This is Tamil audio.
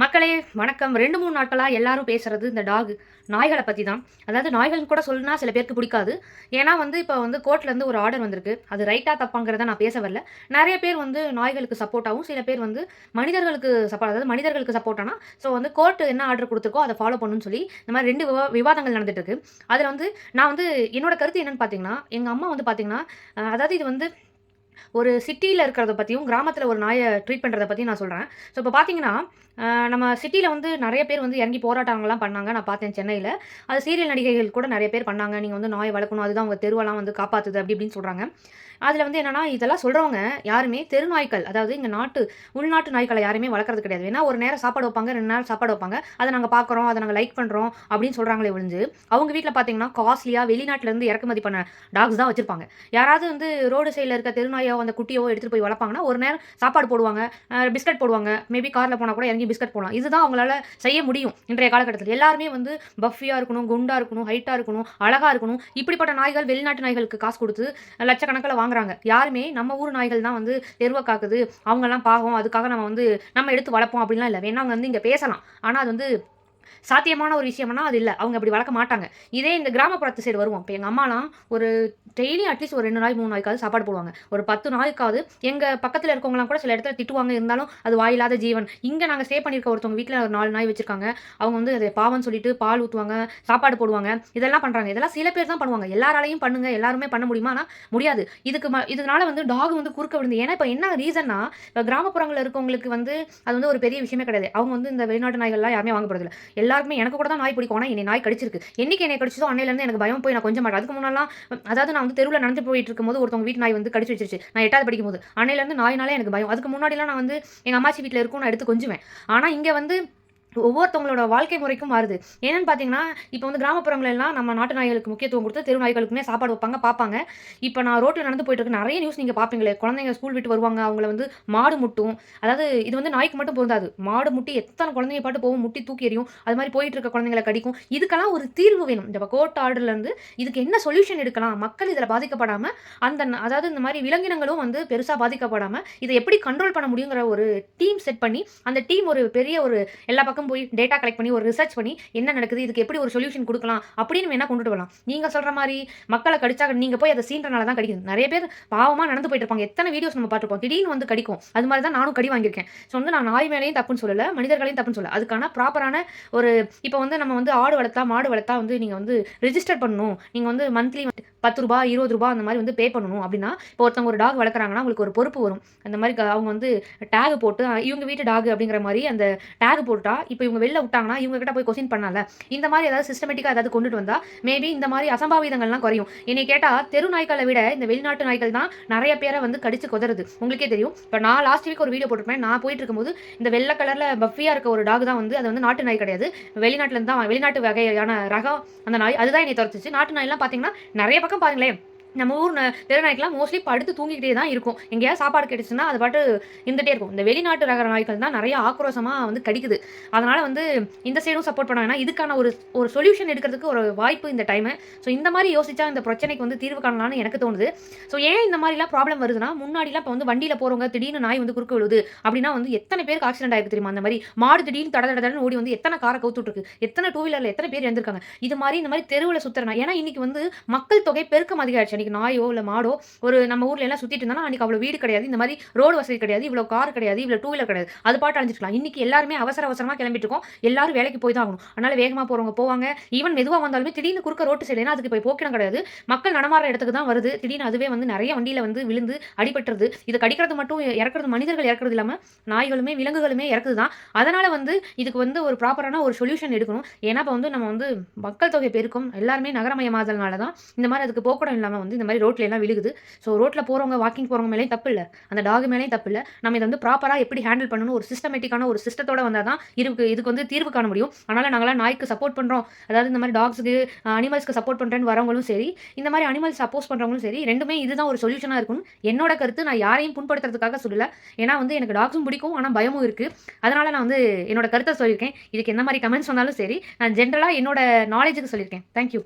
மக்களே வணக்கம். ரெண்டு மூணு நாட்களாக எல்லாரும் பேசுறது இந்த டாக் நாய்களை பற்றி தான் அதாவது நாய்கள் கூட சொல்லுனா சில பேருக்கு பிடிக்காது. ஏன்னா வந்து இப்போ வந்து கோர்ட்லேருந்து ஒரு ஆர்டர் வந்திருக்கு. அது ரைட்டாக தப்பாங்கிறத நான் பேச வரல. நிறைய பேர் வந்து நாய்களுக்கு சப்போர்ட்டாகவும் சில பேர் வந்து மனிதர்களுக்கு சப்போர்ட் அதாவது மனிதர்களுக்கு சப்போர்ட்டானா ஸோ வந்து கோர்ட் என்ன ஆர்டர் கொடுத்துருக்கோ அதை ஃபாலோ பண்ணணும்னு சொல்லி இந்த மாதிரி ரெண்டு விவா விவாதங்கள் நடந்துட்டு இருக்கு அதில் வந்து நான் வந்து என்னோட கருத்து என்னன்னு பார்த்தீங்கன்னா எங்கள் அம்மா வந்து பார்த்தீங்கன்னா அதாவது இது வந்து ஒரு சிட்டியில் இருக்கிறத பற்றியும் கிராமத்தில் ஒரு நாயை ட்ரீட் பண்ணுறத பற்றியும் நான் சொல்கிறேன் ஸோ இப்போ பார்த்தீங்கன்னா நம்ம சிட்டியில் வந்து நிறைய பேர் வந்து இறங்கி போராட்டங்கள்லாம் பண்ணாங்க. நான் பார்த்தேன் சென்னையில். அது சீரியல் நடிகைகள் கூட நிறைய பேர் பண்ணாங்க. நீங்கள் வந்து நாயை வளர்க்கணும் அதுதான் உங்கள் தெருவெல்லாம் வந்து காப்பாற்றுது அப்படி இப்படின்னு சொல்கிறாங்க அதில் வந்து என்னென்னா இதெல்லாம் சொல்கிறவங்க யாருமே தெரு நாய்கள் அதாவது இங்கே நாட்டு உள்நாட்டு நாய்க்களை யாருமே வளர்க்குறது கிடையாது. ஏன்னா ஒரு நேரம் சாப்பாடு வைப்பாங்க ரெண்டு நேரம் சாப்பாடு வைப்பாங்க. அதை நாங்கள் பார்க்குறோம் அதை நாங்கள் லைக் பண்ணுறோம் அப்படின்னு சொல்கிறாங்களே ஒழிஞ்சு அவங்க வீட்டில் பார்த்தீங்கன்னா காஸ்ட்லியாக வெளிநாட்டிலேருந்து இறக்குமதி பண்ண டாக்ஸ் தான் வச்சுருப்பாங்க. யாராவது வந்து ரோடு சைடில் இருக்க தெருநாயோ அந்த குட்டியோ எடுத்துகிட்டு போய் வளர்ப்பாங்கன்னா ஒரு நேரம் சாப்பாடு போடுவாங்க பிஸ்கட் போடுவாங்க மேபி காரில் போனால் கூட இறங்கி பிஸ்கட் போடலாம். இதுதான் அவங்களால செய்ய முடியும் இன்றைய காலகட்டத்தில். எல்லாருமே வந்து பஃபியாக இருக்கணும் குண்டாக இருக்கணும் ஹைட்டாக இருக்கணும் அழகாக இருக்கணும் இப்படிப்பட்ட நாய்கள் வெளிநாட்டு நாய்களுக்கு காசு கொடுத்து லட்சக்கணக்கில் வாங்குறாங்க. யாருமே நம்ம ஊர் நாய்கள் தான் வந்து தெருவை காக்குது அவங்கெல்லாம் பாவம் அதுக்காக நம்ம வந்து நம்ம எடுத்து வளர்ப்போம் அப்படின்லாம் இல்லை. வேணா அவங்க வந்து இங்கே பேசலாம். ஆனால் அது வந்து சாத்தியமான ஒரு விஷயம்னா அது இல்லை. அவங்க அப்படி வளர்க்க மாட்டாங்க. இதே இந்த கிராமப்புறத்து சைடு வருவோம். இப்போ எங்கள் அம்மாலாம் ஒரு டெய்லி அட்லீஸ்ட் ஒரு ரெண்டு நாய் மூணு நாளைக்காவது சாப்பாடு போடுவாங்க. ஒரு பத்து நாளைக்காவது எங்கள் பக்கத்தில் இருக்கவங்களாம் கூட சில இடத்துல திட்டுவாங்க. இருந்தாலும் அது வாயில்லாத ஜீவன். இங்கே நாங்கள் ஸ்டே பண்ணியிருக்க ஒருத்தவங்க வீட்டில் ஒரு நாலு நாய் வச்சிருக்காங்க. அவங்க வந்து அதை பாவம்னு சொல்லிட்டு பால் ஊற்றுவாங்க சாப்பாடு போடுவாங்க. இதெல்லாம் பண்ணுறாங்க இதெல்லாம் சில பேர் தான் பண்ணுவாங்க. எல்லாராலையும் பண்ணுங்க. எல்லாருமே பண்ண முடியுமா? ஆனால் முடியாது. இதுக்கு ம இதனால வந்து டாக் வந்து குறுக்க விழுந்து ஏன்னா இப்போ என்ன ரீசன்னா இப்போ கிராமப்புறங்களில் இருக்கவங்களுக்கு வந்து அது வந்து ஒரு பெரிய விஷயமே கிடையாது. அவங்க வந்து இந்த வெளிநாட்டு நாய்கள்லாம் யாருமே வாங்க போகிறதில்ல எல்லாருக்குமே எனக்கு கூட தான் நாய் பிடிக்கும். ஆனால் என்னை நாய் கடிச்சிருக்கு. என்னைக்கு என்னை கடிச்சதோ அன்னையிலேருந்து எனக்கு பயம் போய் நான் கொஞ்சம் மாட்டேன். அதுக்கு முன்னாலாம் அதாவது நான் வந்து தெருவில் நடந்து போயிட்டு இருக்கும்போது ஒருத்தவங்க வீட்டு நாய் வந்து கடிச்சு வச்சிருச்சு. நான் எட்டாவது படிக்கும் போது அன்னையிலேருந்து நாய்னாலே எனக்கு பயம். அதுக்கு முன்னாடிலாம் நான் வந்து எங்கள் அம்மாச்சி வீட்டில் இருக்கும் நான் எடுத்து கொஞ்சுவேன். ஆனால் இங்கே வந்து ஒவ்வொருத்தவங்களோட வாழ்க்கை முறைக்கும் மாறுது. என்னன்னு பார்த்தீங்கன்னா இப்போ வந்து கிராமப்புறங்கள் எல்லாம் நம்ம நாட்டு நாய்களுக்கு முக்கியத்துவம் கொடுத்து தெரு நாய்களுக்குமே சாப்பாடு வைப்பாங்க பார்ப்பாங்க இப்போ நான் ரோட்டில் நடந்து போயிட்டு இருக்க நிறைய நியூஸ் நீங்கள் பார்ப்பீங்களே குழந்தைங்க ஸ்கூல் விட்டு வருவாங்க அவங்கள வந்து மாடு முட்டும். அதாவது இது வந்து நாய்க்கு மட்டும் பொருந்தாது. மாடு முட்டி எத்தனை குழந்தைங்க பாட்டு போகும் முட்டி தூக்கி எறியும். அது மாதிரி போயிட்டு இருக்க குழந்தைங்களை கடிக்கும். இதுக்கெல்லாம் ஒரு தீர்வு வேணும். இந்த கோர்ட் ஆர்டர்லேருந்து இதுக்கு என்ன சொல்யூஷன் எடுக்கலாம்? மக்கள் இதில் பாதிக்கப்படாமல் அந்த அதாவது இந்த மாதிரி விலங்கினங்களும் வந்து பெருசாக பாதிக்கப்படாமல் இதை எப்படி கண்ட்ரோல் பண்ண முடியுங்கிற ஒரு டீம் செட் பண்ணி அந்த டீம் ஒரு பெரிய ஒரு எல்லா பக்கம் போய் டேட்டா கலெக்ட் பண்ணி ஒரு ரிசர்ச் பண்ணி என்ன நடக்குது இதுக்கு எப்படி ஒரு சொல்யூஷன் கொடுக்கலாம் அப்படின்னு வேணால் கொண்டுட்டு வரலாம். நீங்கள் சொல்கிற மாதிரி மக்களை கடிச்சா நீங்கள் போய் அதை சீன்றனால தான் கடிக்குது. நிறைய பேர் பாவமாக நடந்து போயிட்டு இருப்பாங்க. எத்தனை வீடியோஸ் நம்ம பார்த்துருப்போம்? திடீர்னு வந்து கடிக்கும். அது மாதிரி தான் நானும் கடி வாங்கியிருக்கேன். ஸோ வந்து நான் நாய் மேலேயும் தப்புன்னு சொல்லலை மனிதர்களையும் தப்புன்னு சொல்லலை. அதுக்கான ப்ராப்பரான ஒரு இப்போ வந்து நம்ம வந்து ஆடு வளர்த்தா மாடு வளர்த்தா வந்து நீங்கள் வந்து ரிஜிஸ்டர் பண்ணணும். நீங்கள் வந்து மந்த்லி பத்து ரூபா இருபது ரூபா அந்த மாதிரி வந்து பே பண்ணணும் அப்படின்னா இப்போ ஒருத்தவங்க ஒரு டாக் வளர்க்குறாங்கன்னா உங்களுக்கு ஒரு பொறுப்பு வரும். அந்த மாதிரி அவங்க வந்து டேக் போட்டு இவங்க வீட்டு டாக் அப்படிங்கிற மாதிரி அந்த டேக் போட்டால் இப்போ இவங்க வெளில விட்டாங்கன்னா இவங்க கிட்ட போய் கொஸ்டின் பண்ணல இந்த மாதிரி ஏதாவது சிஸ்டமேட்டிக்காக ஏதாவது கொண்டுட்டு வந்தா மேபி இந்த மாதிரி அசம்பாவிதங்கள்லாம் குறையும். என்னை கேட்டால் தெரு நாய்க்களை விட இந்த வெளிநாட்டு நாய்கள் தான் நிறைய பேரை வந்து கடிச்சு கொதறது. உங்களுக்கே தெரியும். இப்போ நான் லாஸ்ட் வீக் ஒரு வீடியோ போட்டிருப்பேன். நான் போயிட்டு இருக்கும்போது இந்த வெள்ளை கலரில் பஃபியாக இருக்க ஒரு டாக் தான் வந்து அது வந்து நாட்டு நாய் கிடையாது. வெளிநாட்டில் தான் வெளிநாட்டு வகையான ரகம் அந்த நாய் அதுதான் என்னை துரத்துச்சு. நாட்டு நாயெல்லாம் பார்த்தீங்கன்னா நிறைய பக்கம் பாருங்களேன் நம்ம ஊர் ந- தெரு நாய்க்கெல்லாம் மோஸ்ட்லி படுத்து தூங்கிக்கிட்டே தான் இருக்கும். எங்கேயாவது சாப்பாடு கிடைச்சுன்னா அது பாட்டு இருந்துகிட்டே இருக்கும். இந்த வெளிநாட்டு ரக நாய்கள் தான் நிறைய ஆக்ரோஷமாக வந்து கடிக்குது. அதனால் வந்து இந்த சைடும் சப்போர்ட் பண்ணாங்கன்னா இதுக்கான ஒரு ஒரு சொல்யூஷன் எடுக்கிறதுக்கு ஒரு வாய்ப்பு இந்த டைமு ஸோ இந்த மாதிரி யோசிச்சா இந்த பிரச்சனைக்கு வந்து தீர்வு காணலாம்னு எனக்கு தோணுது. ஸோ ஏன் இந்த மாதிரிலாம் ப்ராப்ளம் வருதுன்னா முன்னாடிலாம் இப்போ வந்து வண்டியில் போகிறவங்க திடீர்னு நாய் வந்து குறுக்க விழுது அப்படின்னா வந்து எத்தனை பேருக்கு ஆக்சிடென்ட் ஆகிருக்கு தெரியுமா? அந்த மாதிரி மாடு திடீர்னு தட தட தடன்னு ஓடி வந்து எத்தனை காரை கவுத்துட்டுருக்கு எத்தனை டூ வீலரில் எத்தனை பேர் இறந்துருக்காங்க? இது மாதிரி இந்த மாதிரி தெருவில் சுற்றுறேன் ஏன்னா இன்னைக்கு வந்து மக்கள் தொகை பெருக்கம் அதிகமாச்சு அன்னைக்கு நாயோ இல்லை மாடோ ஒரு நம்ம ஊர்ல எல்லாம் சுத்திட்டு இருந்தாலும் அன்னைக்கு அவ்வளோ வீடு கிடையாது. இந்த மாதிரி ரோடு வசதி கிடையாது இவ்வளோ கார் கிடையாது இவ்வளோ டூ வீலர் கிடையாது. அது பாட்டு அழிஞ்சிருக்கலாம். இன்றைக்கி எல்லாருமே அவசர அவசரமாக கிளம்பிட்டு இருக்கோம். எல்லாரும் வேலைக்கு போய் தான் ஆகணும். அதனால வேகமாக போகிறவங்க போவாங்க. ஈவன் மெதுவாக வந்தாலுமே திடீர்னு குறுக்க ரோட்டு சைடுனா அதுக்கு போய் போக்கிடம் கிடையாது. மக்கள் நடமாற இடத்துக்கு தான் வருது. திடீர்னு அதுவே வந்து நிறைய வண்டியில் வந்து விழுந்து அடிபட்டுறது இது கடிக்கிறது மட்டும் இறக்குறது மனிதர்கள் இறக்குறது இல்லாமல் நாய்களுமே விலங்குகளுமே இறக்குது தான். அதனால் வந்து இதுக்கு வந்து ஒரு ப்ராப்பரான ஒரு சொல்யூஷன் எடுக்கணும். ஏன்னா இப்போ வந்து நம்ம வந்து மக்கள் தொகை பெருக்கும். எல்லாருமே நகரமயமாதல்னால தான் இந்த மாதிரி அதுக்கு போக்கூடம் இல்லாமல் வந்து இந்த மாதிரி ரோட்ல எல்லாம் விழுகுது. ஸோ ரோட்ல போறவங்க வாக்கிங் போறவங்க மேலேயும் தப்பு இல்லை. அந்த டாக் மேலேயும் தப்பு இல்லை. நம்ம இதை வந்து ப்ராப்பராக எப்படி ஹேண்டில் பண்ணணும் ஒரு சிஸ்டமேட்டிக்கான ஒரு சிஸ்டத்தோட வந்தால் தான் இதுக்கு இதுக்கு வந்து தீர்வு காண முடியும். அதனால நாங்களாம் நாய்க்கு சப்போர்ட் பண்றோம். அதாவது இந்த மாதிரி டாக்ஸுக்கு அனிமல்ஸ்க்கு சப்போர்ட் பண்றேன்னு வரவங்களும் சரி இந்த மாதிரி அனிமல்ஸ் சப்போஸ் பண்றவங்களும் சரி ரெண்டுமே இதுதான் ஒரு சொல்யூஷனாக இருக்கும் என்னோட கருத்து. நான் யாரையும் புண்படுத்துறதுக்காக சொல்லல. ஏன்னா வந்து எனக்கு டாக்ஸும் பிடிக்கும் ஆனால் பயமும் இருக்கு. அதனால நான் வந்து என்னோட கருத்தை சொல்லியிருக்கேன். இதுக்கு என்ன மாதிரி கமெண்ட்ஸ் வந்தாலும் சரி நான் ஜென்ரலாக என்னோட நாலேஜுக்கு சொல்லியிருக்கேன். தேங்க்யூ